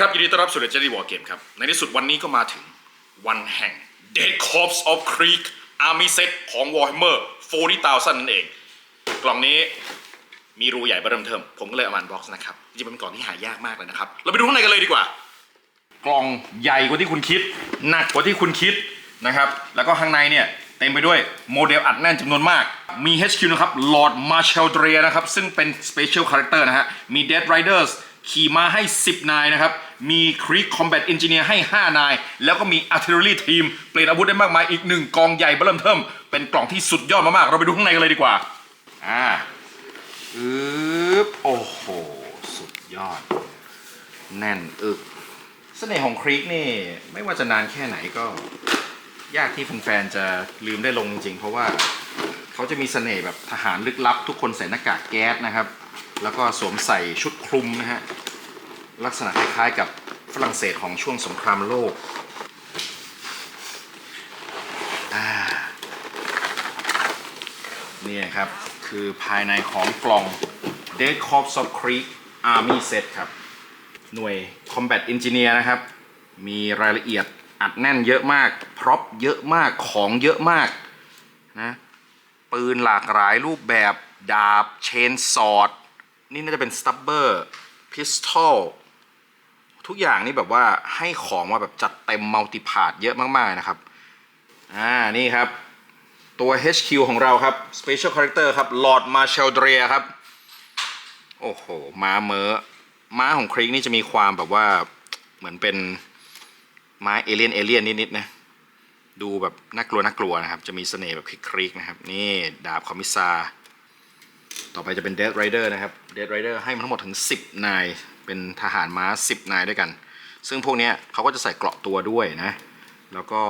ครับยินดีต้อนรับสู่ Legendary War Game ครับ ในที่สุดวันนี้ก็มาถึงวันแห่ง Dead Corps of Creek Army Set ของ Warhammer 40,000 นั่นเอง กล่องนี้มีรูใหญ่เบิ่มเทิม ผมก็เลยเอามันบ็อกซ์นะครับจริงๆเป็นกล่องที่หายากมากเลยนะครับ เราไปดูข้างในกันเลยดีกว่า กล่องใหญ่กว่าที่คุณคิด หนักกว่าที่คุณคิดนะครับ แล้วก็ข้างในเนี่ยเต็มไปด้วยโมเดลอัดแน่นจำนวนมาก มี HQ นะครับ Lord Marshal d r e นะครับ ซึ่งเป็น Special Character นะฮะ มี Dead Riders ขี่ม้าให้ 10 นายนะครับ มี Creek Combat Engineer ให้ 5 นาย แล้วก็มี Artillery Team เปลี่ยนอาวุธได้มากมายอีกหนึ่งกองใหญ่เบิ่มเทิม เป็นกล่องที่สุดยอดมากๆ เราไปดูข้างในกันเลยดีกว่า อ่าอึ๊บโอ้โห สุดยอด แน่นอึกเสน่ห์ของครีกนี่ ไม่ว่าจะนานแค่ไหนก็ ยากที่แฟนๆจะลืมได้ลงจริงๆ เพราะว่าเขาจะมีเสน่ห์แบบทหารลึกลับ ทุกคนใส่หน้ากากแก๊สนะครับ แล้วก็สวมใส่ชุดคลุมนะฮะ ลักษณะคล้ายๆกับฝรั่งเศสของช่วงสงครามโลกอ่านี่ครับ คือภายในของกล่อง Dead Corps of Creek Army Set ครับ หน่วย Combat Engineer นะครับ มีรายละเอียดอัดแน่นเยอะมาก พร็อพเยอะมาก ของเยอะมากนะ ปืนหลากหลายรูปแบบ ดาบ เชนซอด นี่น่าจะเป็นสตับเบอร์พิสตอลทุกอย่างนี่แบบว่าให้ของมาแบบจัดเต็มมัลติพาร์ทเยอะมากๆนะครับ อ่า นี่ครับ ตัว HQ ของเราครับ Special Character ครับ Lord Marshal d r e ครับ โอ้โห ม้าเมอม้าของคริกนี่จะมีความแบบว่าเหมือนเป็นม้าเอเลียนเอเลียนนิดๆนะ ดูแบบน่ากลัวน่ากลัวนะครับ จะมีเสน่ห์แบบคริกๆนะครับ นี่ดาบคอมมิซา ต่อไปจะเป็น Dead Rider นะครับ Dead Rider ให้มาทั้งหมดถึง 10 นาย เป็นทหารม้า 10 นายด้วยกัน ซึ่งพวกนี้เขาก็จะใส่เกราะตัวด้วยนะ แล้วก็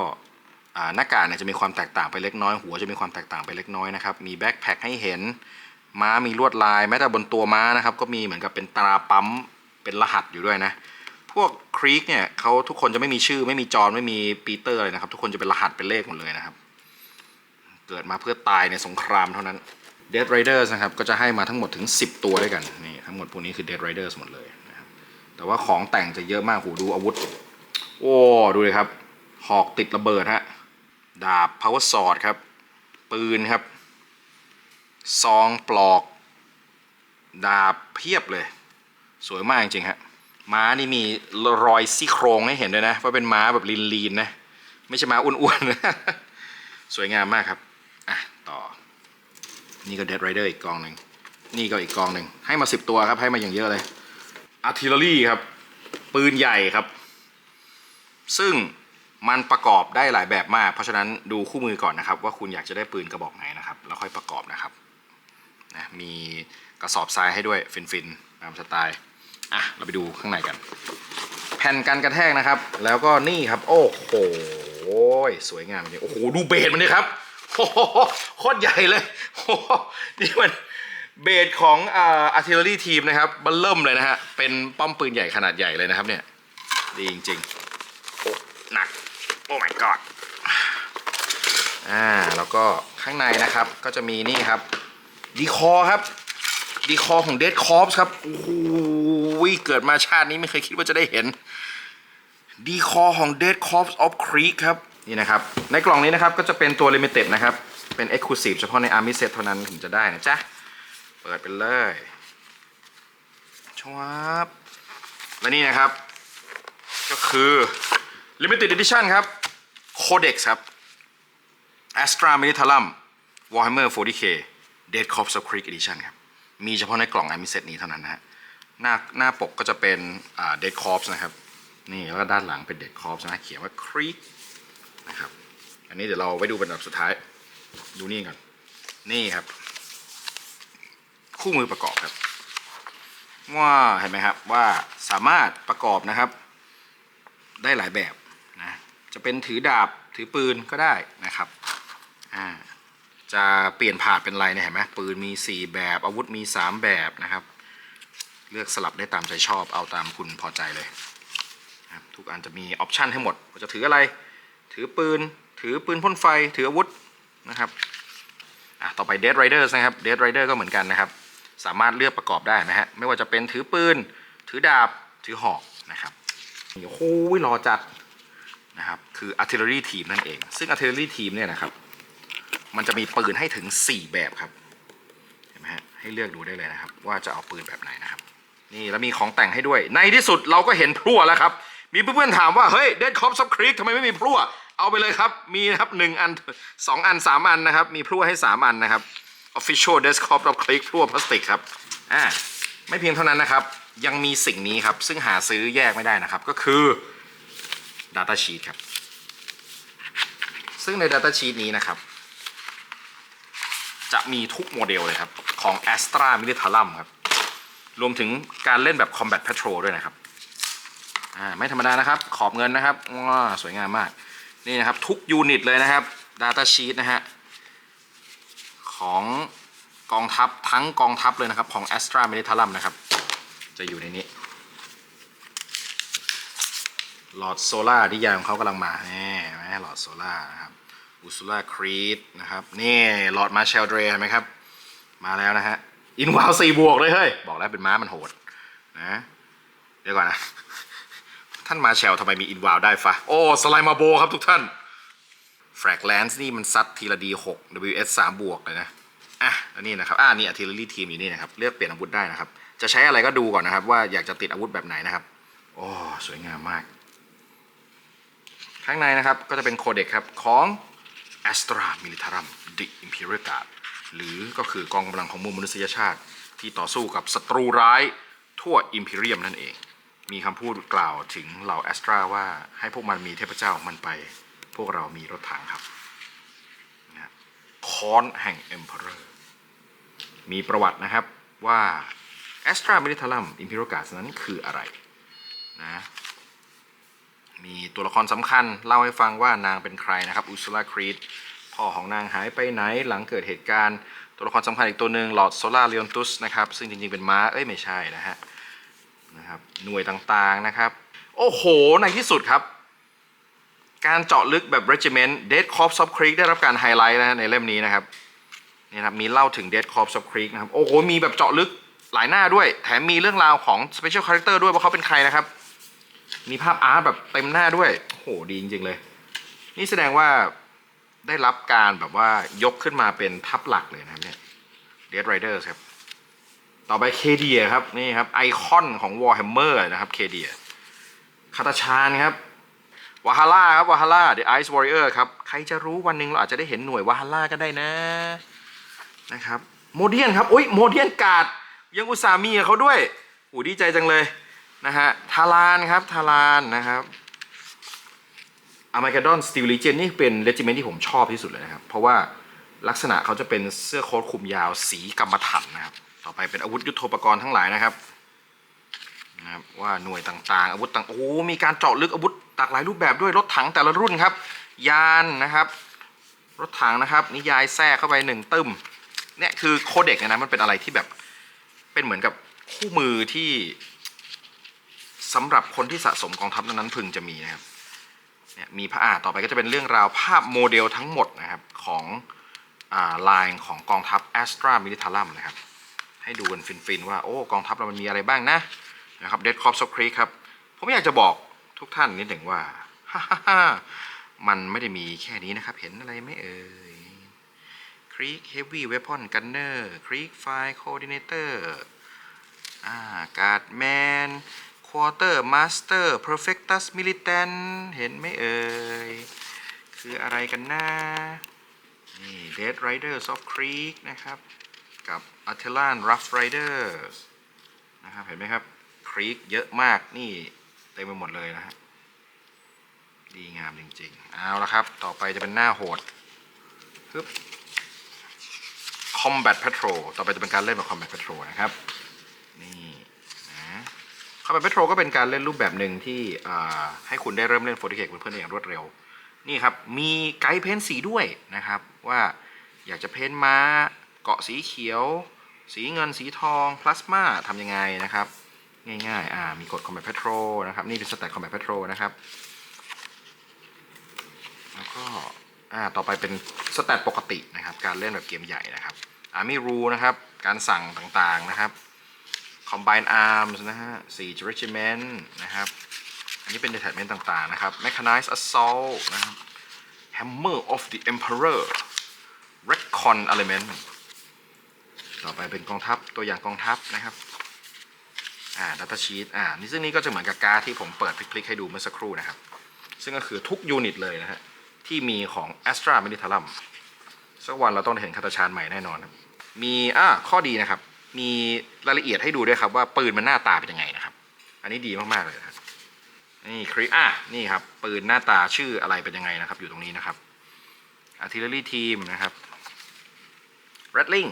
หน้ากากเนี่ยจะมีความแตกต่างไปเล็กน้อย หัวจะมีความแตกต่างไปเล็กน้อยนะครับ มีแบ็คแพคให้เห็น ม้ามีลวดลาย แม้แต่บนตัวม้านะครับ ก็มีเหมือนกับเป็นตราปั๊ม เป็นรหัสอยู่ด้วยนะ พวกครีกเนี่ยเขาทุกคนจะไม่มีชื่อ ไม่มีจอนไม่มีปีเตอร์อะไรนะครับ ทุกคนจะเป็นรหัสเป็นเลขหมดเลยนะครับ เกิดมาเพื่อตายในสงครามเท่านั้น Dead Riders นะครับก็จะให้มาทั้งหมดถึง 10 ตัวด้วยกันนี่ทั้งหมดพวกนี้คือ Dead Riders หมดเลยนะครับแต่ว่าของแต่งจะเยอะมากหูดูอาวุธ โอ้ดูเลยครับ หอกติดระเบิดฮะดาบ power sword ครับ ปืนครับ ซองปลอก ดาบเพียบเลย สวยมากจริงฮะม้านี่มีรอยซี่โครงให้เห็นด้วยนะว่าเป็นม้าแบบลีนๆนะ ไม่ใช่ม้าอ้วนๆนะสวยงามมากครับ นี่ก็ Dead Rider อีกกองหนึ่งนี่ก็อีกกองหนึ่งให้มาสิบตัวครับให้มาอย่างเยอะเลย Artillery ครับ ปืนใหญ่ครับ ซึ่งมันประกอบได้หลายแบบมาก เพราะฉะนั้นดูคู่มือก่อนนะครับ ว่าคุณอยากจะได้ปืนกระบอกไหนนะครับ แล้วค่อยประกอบนะครับนะมีกระสอบทรายให้ด้วยฟินๆตามสไตล์อะเราไปดูข้างในกัน แผ่นกันกระแทกนะครับ แล้วก็นี่ครับ โอ้โหสวยงามจริงโอ้โหดูเบสมันดิครับ โอ้โหโคตรใหญ่เลยโอ้โหนี่มันเบสของอ่า artillery team นะครับบัลเริ่มเลยนะฮะ เป็นป้อมปืนใหญ่ขนาดใหญ่เลยนะครับเนี่ย ดีจริงๆโอ้หนัก โอ้ my god อ่า แล้วก็ข้างในนะครับ ก็จะมีนี่ครับ ดีคอครับ ดีคอของเดดคอร์ปครับ โอ้โหเกิดมาชาตินี้ไม่เคยคิดว่าจะได้เห็น ดีคอของ Dead Corps of Creek ครับ นี่นะครับ ในกล่องนี้นะครับก็จะเป็นตัว Limited นะครับ เป็น Exclusive เฉพาะใน Army Set เท่านั้นถึงจะได้นะจ๊ะ เปิดไปเลยชวับและนี่นะครับ ก็คือ Limited Edition ครับ Codex ครับ Astra Militarum Warhammer 40k Dead Corps of Creek Edition ครับ มีเฉพาะในกล่อง Army Set นี้เท่านั้นนะฮะหน้าหน้าปกก็จะเป็นอ่า Dead Corps นะครับ นี่แล้วก็ด้านหลังเป็น Dead Corps นะเขียนว่า Creek นะครับ อันนี้เดี๋ยวเราไว้ดูเป็นอันดับสุดท้าย ดูนี่ก่อน นี่ครับ คู่มือประกอบครับ ว่าเห็นไหมครับว่าสามารถประกอบนะครับ ได้หลายแบบนะจะเป็นถือดาบถือปืนก็ได้นะครับอ่าจะเปลี่ยนผ่าเป็นอะไรเนี่ยเห็นไหมปืนมี 4 แบบอาวุธมี 3 แบบนะครับ เลือกสลับได้ตามใจชอบเอาตามคุณพอใจเลยทุกอันจะมีออปชันให้หมดว่าจะถืออะไร ถือปืน ถือปืนพ่นไฟ ถืออาวุธนะครับอะต่อไป Dead Riders นะครับ Dead Rider ก็เหมือนกันนะครับ สามารถเลือกประกอบได้นะฮะ ไม่ว่าจะเป็นถือปืน ถือดาบ ถือหอกนะครับโอ้โหรอจัดนะครับ คือ artillery team นั่นเอง ซึ่ง artillery team เนี่ยนะครับ มันจะมีปืนให้ถึง 4 แบบครับ เห็นไหมฮะ ให้เลือกดูได้เลยนะครับ ว่าจะเอาปืนแบบไหนนะครับ นี่แล้วมีของแต่งให้ด้วย ในที่สุดเราก็เห็นพลั่วแล้วครับ มีเพื่อนๆถามว่า เฮ้ยเดดคอปซับครีกทำไมไม่มีพลั่ว เอาไปเลยครับมีนะครับหนึ่งอันสองอันสามอันนะครับ มีพลั่วให้สามอันนะครับ Official Desktop of Click พลั่วพลาสติกครับอ่าไม่เพียงเท่านั้นนะครับ ยังมีสิ่งนี้ครับ ซึ่งหาซื้อแยกไม่ได้นะครับ ก็คือ Data Sheet ครับ ซึ่งใน Data Sheet นี้นะครับ จะมีทุกโมเดลเลยครับ ของ Astra Militarum ครับ รวมถึงการเล่นแบบ Combat Patrol ด้วยนะครับ อ่า ไม่ธรรมดานะครับ ขอบเงินนะครับว้าสวยงามมาก นี่นะครับ ทุกยูนิตเลยนะครับ Data Sheet นะฮะ ของกองทัพทั้งกองทัพเลยนะครับ ของ Astra Militarum นะครับ จะอยู่ในนี้ หลอดโซล่าที่ยางของเขากำลังมานี่เห็นไหมหลอดโซล่านะครับอุซูล่าครีดนะครับ นี่หลอดมาเชลเดรเห็นไหมครับ มาแล้วนะฮะ อินวาวสี่บวกเลยเฮ้ย บอกแล้วเป็นม้ามันโหดนะ เดี๋ยวก่อนนะ ท่านมาเชลทำไมมีอินวาวได้ฟะ โอ้ สไลมาโบครับทุกท่านแฟรกแลนซ์นี่มันซัดทีละดี6 WS 3บวกเลยนะ อะแล้วนี่นะครับ อ่านี่ artillery team อยู่นี่นะครับ เลือกเปลี่ยนอาวุธได้นะครับ จะใช้อะไรก็ดูก่อนนะครับ ว่าอยากจะติดอาวุธแบบไหนนะครับ โอ้ สวยงามมาก ข้างในนะครับก็จะเป็นโคเด็กครับของ Astra Militarum The Imperial Guard หรือก็คือกองกำลังของมวลมนุษยชาติ ที่ต่อสู้กับศัตรูร้ายทั่ว Imperium นั่นเอง มีคำพูดกล่าวถึงเหล่า Astra ว่าให้พวกมันมีเทพเจ้าของมันไป พวกเรามีรถถังครับนะคอนแห่ง Emperor มีประวัตินะครับว่า Astra Militarum Imperial Guard นั้นคืออะไรนะมีตัวละครสำคัญเล่าให้ฟังว่านางเป็นใครนะครับอุ s ล a ครีดพ่อของนางหายไปไหนหลังเกิดเหตุการณ์ ตัวละครสำคัญอีกตัวหนึ่งหลอดโซลาเลียนตุสนะครับซึ่งจริงๆเป็นม้าเอ้ยไม่ใช่นะฮะ นะครับ หน่วยต่างๆนะครับ โอ้โห ในที่สุดครับ การเจาะลึกแบบ Regiment Dead Corps of Creek ได้รับการไฮไลท์นะในเล่มนี้นะครับนี่ครับมีเล่าถึง Dead Corps of Creek นะครับ โอ้โห มีแบบเจาะลึกหลายหน้าด้วย แถมมีเรื่องราวของ Special Character ด้วยว่าเขาเป็นใครนะครับ มีภาพอาร์ตแบบเต็มหน้าด้วย โอ้โห ดีจริงๆเลย นี่แสดงว่าได้รับการแบบว่ายกขึ้นมาเป็นทัพหลักเลยนะครับเนี่ย Dead Riders ครับ ต่อไปเคเดียครับนี่ครับไอคอนของ Warhammer นะครับเคเดียคาตาชานครับวาฮาร่าครับวาฮาร่า The Ice Warrior ครับ ใครจะรู้วันหนึ่งเราอาจจะได้เห็นหน่วยวาฮาร่าก็ได้นะนะครับโมเดียนครับอุ้ยโมเดียนกาดยังอุตส่าห์มีเขาด้วยโอ้ดีใจจังเลยนะฮะทารานครับทารานนะครับอ r ม a ก e ดอนสตีล l เจนนี่เป็นเลจิเมนที่ผมชอบที่สุดเลยนะครับ เพราะว่าลักษณะเขาจะเป็นเสื้อโค้ทคลุมยาวสีกรรมถันนะครับ ต่อไปเป็นอาวุธยุทโธปกรณ์ทั้งหลายนะครับนะครับว่าหน่วยต่างๆ อาวุธต่างโอ้โหมีการเจาะลึกอาวุธหลากหลายรูปแบบด้วยรถถังแต่ละรุ่นครับ ยานนะครับ รถถังนะครับ นิยายแทรกเข้าไปหนึ่งตึมเนี่ยคือโคเด็กเนี่ยนะมันเป็นอะไรที่แบบเป็นเหมือนกับคู่มือที่สำหรับคนที่สะสมกองทัพนั้นๆพึงจะมีนะครับเนี่ยมีพระอาต่อไปก็จะเป็นเรื่องราวภาพโมเดลทั้งหมดนะครับของอ่าลายของกองทัพ Astra Militarum นะครับ ให้ดูกันฟินๆว่าโอ้กองทัพเรามันมีอะไรบ้างนะนะครับ Dead Corps of Creek ครับ ผมอยากจะบอกทุกท่านนิดหนึ่งว่าฮ่าฮ่ามันไม่ได้มีแค่นี้นะครับ เห็นอะไรไหมเอ่ย Creek Heavy Weapon Gunner Creek Fire Coordinator อ่า Guardman Quarter Master Perfectus Militant เห็นไหมเอ่ย คืออะไรกันนะนี่ Dead Riders of Creek นะครับ กับ a t e l a n Rough Riders นะครับ เห็นไหมครับ Creek เยอะมากนี่เต็มไปหมดเลยนะฮะ ดีงามจริงๆ เอาละครับ ต่อไปจะเป็นหน้าโหดฮึบ Combat Patrol ต่อไปจะเป็นการเล่นแบบ Combat Patrol นะครับ นี่นะ Combat Patrol ก็เป็นการเล่นรูปแบบหนึ่งที่ให้คุณได้เริ่มเล่น 40K กับเพื่อนๆอย่างรวดเร็ว นี่ครับ มีไกด์เพ้นสีด้วยนะครับ ว่าอยากจะเพ้นม้าเกาะสีเขียว สีเงินสีทองพลาสมาทำยังไงนะครับ ง่ายๆอ่ามีกด Combat Patrol นะครับ นี่เป็นสแตท Combat Patrol นะครับแล้วก็อ่าต่อไปเป็นสแตทปกตินะครับ การเล่นแบบเกมใหญ่นะครับ Army Rule นะครับ การสั่งต่างๆนะครับ Combine Arms นะฮะ4 Regiment นะครับ อันี่เป็น detachment ต่างๆนะครับ mechanized assault นะครับ hammer of the emperor recon element ต่อไปเป็นกองทัพตัวอย่างกองทัพนะครับ อ่า data sheet อ่านี่ซึ่งนี้ก็จะเหมือนกับการที่ผมเปิดพลิกๆให้ดูเมื่อสักครู่นะครับ ซึ่งก็คือทุกยูนิตเลยนะฮะที่มีของ Astra Militarum สักวันเราต้องเห็นคาตาชานใหม่แน่นอนครับมีอ่าข้อดีนะครับ มีรายละเอียดให้ดูด้วยครับว่าปืนมันหน้าตาเป็นยังไงนะครับ อันนี้ดีมากๆเลยนะครับนี่คริอะนี่ครับ ปืนหน้าตาชื่ออะไรเป็นยังไงนะครับ อยู่ตรงนี้นะครับ artillery team นะครับ rattling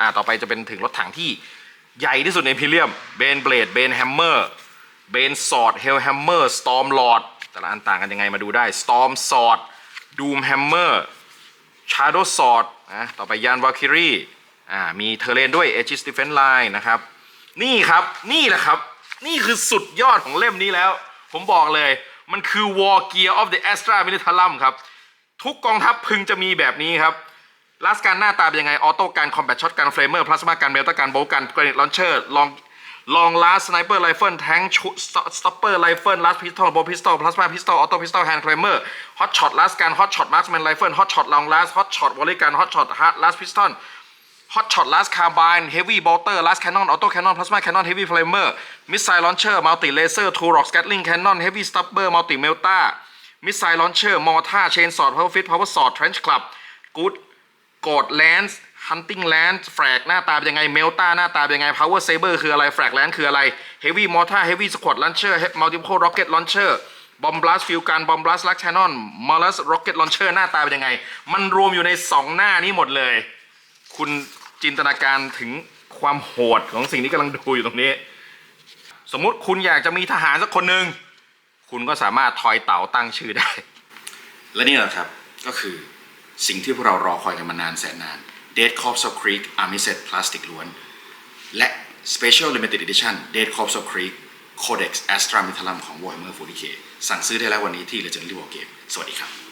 อ่าต่อไปจะเป็นถึงรถถังที่ใหญ่ที่สุดในพิเรียมเบนเบลดเบนแฮมเมอร์เบนสอดเฮลแฮมเมอร์สตอมลอดแต่ละอันต่างกันยังไงมาดูได้สตอมสอดดูมแฮมเมอร์ชาร์โดสอดนะต่อไปยานวาคิรีอ่ามีเทเลนด้วยเอจิสติเฟนไลน์นะครับนี่ครับนี่แหละครับ นี่คือสุดยอดของเล่มนี้แล้ว ผมบอกเลยมันคือ War Gear of the Astra Militarum ครับ ทุกกองทัพพึงจะมีแบบนี้ครับ ลัสการหน้าตาเป็นยังไง ออโต้การคอมแบทช็อตการเฟรมเมอร์พลาสมาการเมลตการโบการกรนิตลอนเชอร์ลองลองลาสสไนเปอร์ไรเฟิลแทงชุสต็อปเปอร์ไรเฟิลลาสพิสตอลโบพิสตอลพลาสมาพิสตอลออโต้พิสตอลแฮนด์เฟรมเมอร์ฮอตช็อตลาสการฮอตช็อตมาร์คแมนไรเฟิลฮอตช็อตลองลาสฮอตช็อตวอลเลย์การฮอตช็อตฮาร์ดลาสพิสตอล Hot Shot Last Carbine Heavy Bolter Last Cannon Auto Cannon Plasma Cannon Heavy Flamer Missile Launcher Multi Laser Turok Gatling Cannon Heavy Stubber Multi Melta Missile Launcher Mortar Chainsaw Power Fit Power Sword Trench Club Good โกด Lance Hunting Lance Frag หน้าตาเป็นยังไง Melta หน้าตาเป็นยังไง Power Saber คืออะไร Frag Lance คืออะไร Heavy Mortar Heavy Squad Launcher Multiple Rocket Launcher Bomb Blast Fuel Gun Bomb Blast Last Cannon Malus Rocket Launcher หน้าตาเป็นยังไง มันรวมอยู่ในสองหน้านี้หมดเลย คุณจินตนาการถึงความโหดของสิ่งที่กำลังดูอยู่ตรงนี้ สมมุติคุณอยากจะมีทหารสักคนหนึ่งคุณก็สามารถทอยเต๋าตั้งชื่อได้ และนี่แหละครับก็คือ สิ่งที่พวกเรารอคอยกันมานานแสนนาน Dead Corps of Creek Army Set Plastic ล้วน และ Special Limited Edition Dead Corps of Creek Codex Astra Militarum ของ Warhammer 40k สั่งซื้อได้แล้ววันนี้ที่ Legendary War Game สวัสดีครับ